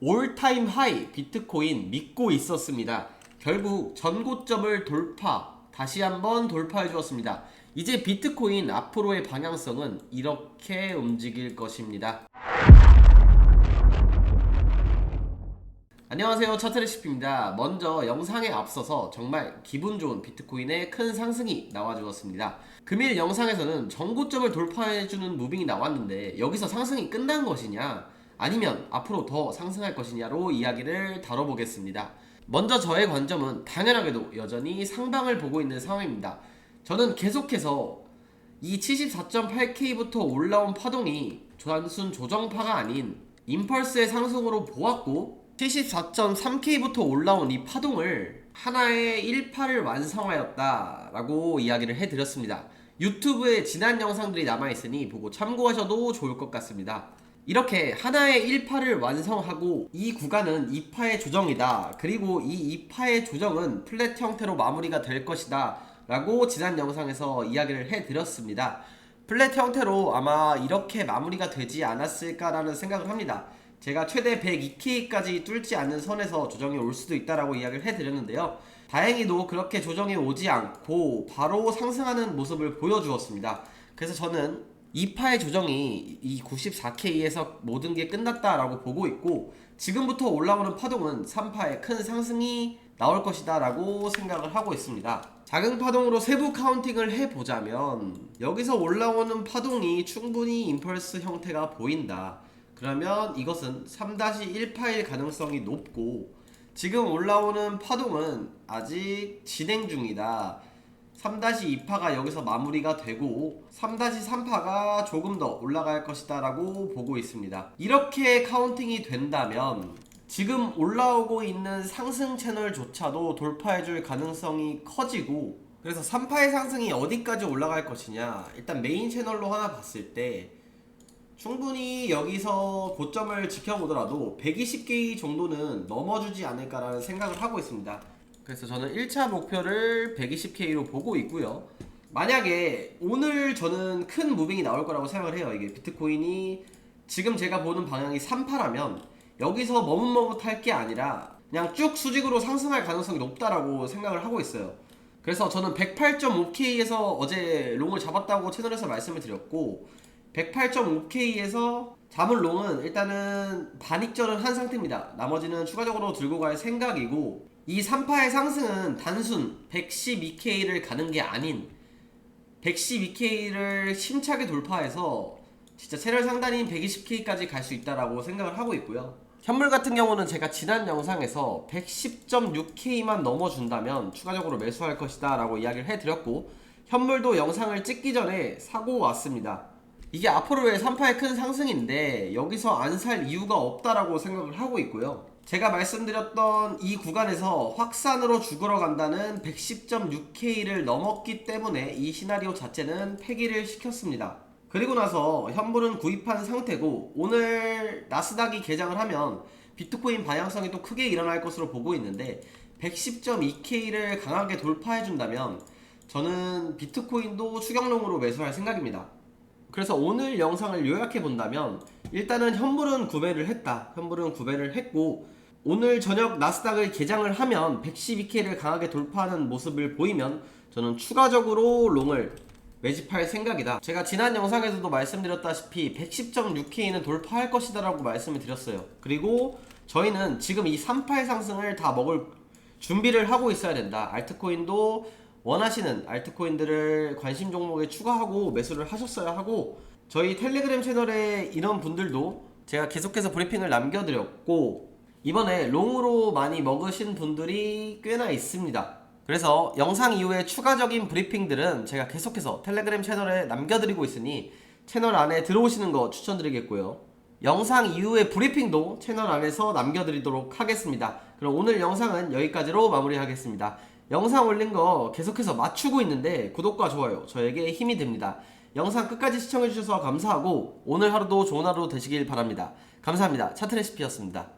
올타임 하이 비트코인 믿고 있었습니다. 결국 전고점을 돌파, 다시 한번 돌파해 주었습니다. 이제 비트코인 앞으로의 방향성은 이렇게 움직일 것입니다. 안녕하세요 차트레시피입니다. 먼저 영상에 앞서서 정말 기분 좋은 비트코인의 큰 상승이 나와주었습니다. 금일 영상에서는 전고점을 돌파해주는 무빙이 나왔는데 여기서 상승이 끝난 것이냐 아니면 앞으로 더 상승할 것이냐로 이야기를 다뤄보겠습니다. 먼저 저의 관점은 당연하게도 여전히 상방을 보고 있는 상황입니다. 저는 계속해서 이 74.8K부터 올라온 파동이 단순 조정파가 아닌 임펄스의 상승으로 보았고 74.3K부터 올라온 이 파동을 하나의 1파를 완성하였다라고 이야기를 해드렸습니다. 유튜브에 지난 영상들이 남아있으니 보고 참고하셔도 좋을 것 같습니다. 이렇게 하나의 1파를 완성하고 이 구간은 2파의 조정이다. 그리고 이 2파의 조정은 플랫 형태로 마무리가 될 것이다. 라고 지난 영상에서 이야기를 해드렸습니다. 플랫 형태로 아마 이렇게 마무리가 되지 않았을까라는 생각을 합니다. 제가 최대 102K까지 뚫지 않는 선에서 조정이 올 수도 있다라고 이야기를 해드렸는데요. 다행히도 그렇게 조정이 오지 않고 바로 상승하는 모습을 보여주었습니다. 그래서 저는 2파의 조정이 이 94K에서 모든 게 끝났다라고 보고 있고 지금부터 올라오는 파동은 3파의 큰 상승이 나올 것이다 라고 생각을 하고 있습니다. 작은 파동으로 세부 카운팅을 해보자면 여기서 올라오는 파동이 충분히 임펄스 형태가 보인다. 그러면 이것은 3-1파일 가능성이 높고 지금 올라오는 파동은 아직 진행 중이다. 3-2파가 여기서 마무리가 되고 3-3파가 조금 더 올라갈 것이다 라고 보고 있습니다. 이렇게 카운팅이 된다면 지금 올라오고 있는 상승 채널조차도 돌파해줄 가능성이 커지고 그래서 3파의 상승이 어디까지 올라갈 것이냐 일단 메인 채널로 하나 봤을 때 충분히 여기서 고점을 지켜보더라도 120개 정도는 넘어주지 않을까라는 생각을 하고 있습니다. 그래서 저는 1차 목표를 120K로 보고 있고요. 만약에 오늘 저는 큰 무빙이 나올 거라고 생각을 해요. 이게 비트코인이 지금 제가 보는 방향이 3파라면 여기서 머뭇머뭇할 게 아니라 그냥 쭉 수직으로 상승할 가능성이 높다라고 생각을 하고 있어요. 그래서 저는 108.5K에서 어제 롱을 잡았다고 채널에서 말씀을 드렸고 108.5K에서 잡은 롱은 일단은 반익절을 한 상태입니다. 나머지는 추가적으로 들고 갈 생각이고 이 3파의 상승은 단순 112K를 가는 게 아닌 112K를 심차게 돌파해서 진짜 채널 상단인 120K까지 갈 수 있다라고 생각을 하고 있고요. 현물 같은 경우는 제가 지난 영상에서 110.6K만 넘어준다면 추가적으로 매수할 것이다 라고 이야기를 해드렸고 현물도 영상을 찍기 전에 사고 왔습니다. 이게 앞으로의 3파의 큰 상승인데 여기서 안 살 이유가 없다라고 생각을 하고 있고요. 제가 말씀드렸던 이 구간에서 확산으로 죽으러 간다는 110.6K를 넘었기 때문에 이 시나리오 자체는 폐기를 시켰습니다. 그리고 나서 현물은 구입한 상태고 오늘 나스닥이 개장을 하면 비트코인 방향성이 또 크게 일어날 것으로 보고 있는데 110.2K를 강하게 돌파해 준다면 저는 비트코인도 추경롱으로 매수할 생각입니다. 그래서 오늘 영상을 요약해 본다면 일단은 현물은 구매를 했다. 현물은 구매를 했고 오늘 저녁 나스닥을 개장을 하면 112K를 강하게 돌파하는 모습을 보이면 저는 추가적으로 롱을 매집할 생각이다. 제가 지난 영상에서도 말씀드렸다시피 110.6K는 돌파할 것이다 라고 말씀을 드렸어요. 그리고 저희는 지금 이 3파의 상승을 다 먹을 준비를 하고 있어야 된다. 알트코인도 원하시는 알트코인들을 관심 종목에 추가하고 매수를 하셨어야 하고 저희 텔레그램 채널에 이런 분들도 제가 계속해서 브리핑을 남겨드렸고 이번에 롱으로 많이 먹으신 분들이 꽤나 있습니다. 그래서 영상 이후에 추가적인 브리핑들은 제가 계속해서 텔레그램 채널에 남겨드리고 있으니 채널 안에 들어오시는 거 추천드리겠고요. 영상 이후의 브리핑도 채널 안에서 남겨드리도록 하겠습니다. 그럼 오늘 영상은 여기까지로 마무리하겠습니다. 영상 올린 거 계속해서 맞추고 있는데 구독과 좋아요 저에게 힘이 됩니다. 영상 끝까지 시청해주셔서 감사하고 오늘 하루도 좋은 하루 되시길 바랍니다. 감사합니다. 차트 레시피였습니다.